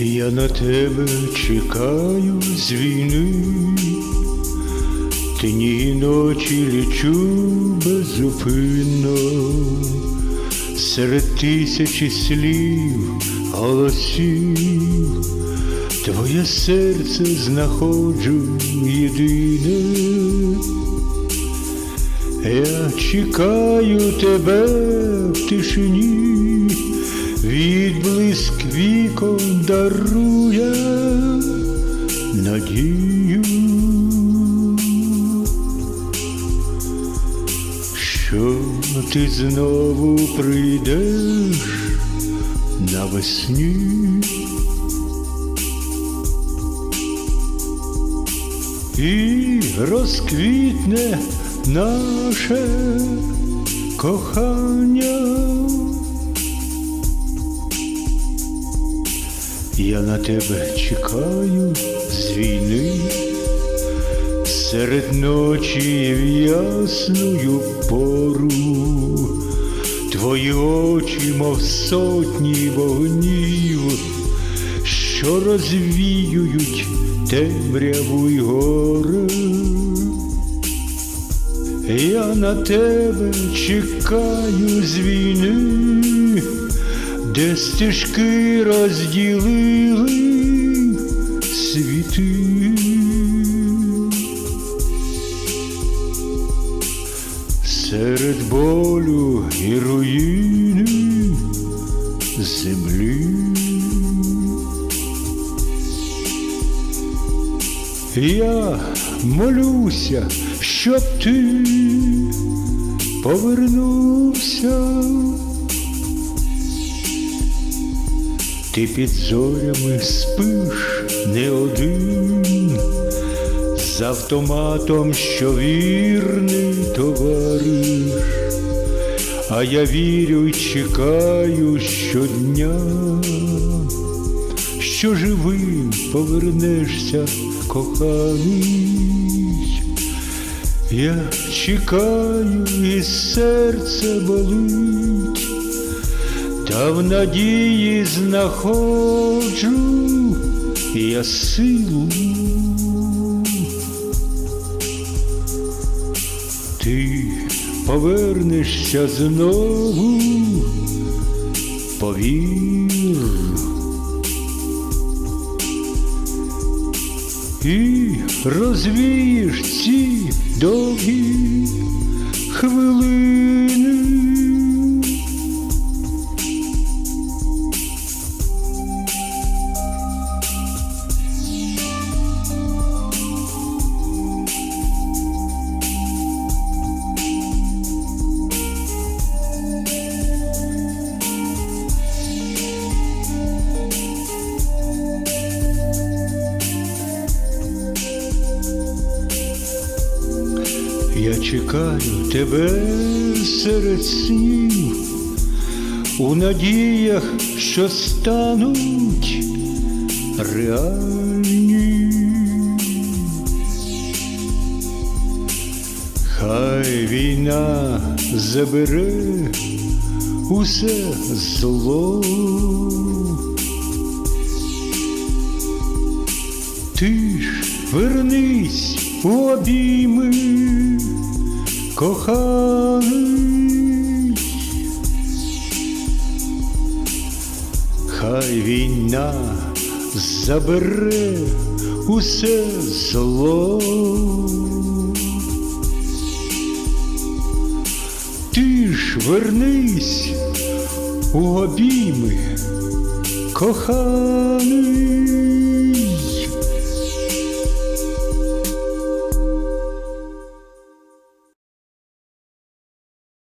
Я на тебе чекаю з війни, Дні і ночі лічу беззупинно, серед тисячі слів, голосів, Твоє серце знаходжу єдине. Я чекаю тебе в тишині, відблиск вікон дарує надію, що ти знову прийдеш навесні. І розквітне наше кохання. Я на тебе чекаю з війни, серед ночі в ясную пору, твої очі, мов сотні вогнів, що розвіюють темряву й горе. Я на тебе чекаю з війни, де стежки розділили світи. Серед болю і руїни землі. Я молюся, щоб ти повернувся. Ти під зорями спиш не один, з автоматом, що вірний товариш, а я вірю й чекаю щодня, що живим повернешся, коханий. Я чекаю, і серце болить, та в надії знаходжу я силу. Ти повернешся знову, повір. І розвієш ці довгі хвилини. Я чекаю тебе серед снів, у надіях, що стануть реальні. Хай війна забере усе зло. Ти ж вернись у обійми, коханий. Хай війна забере усе зло. Ти ж вернись у обійми, коханий.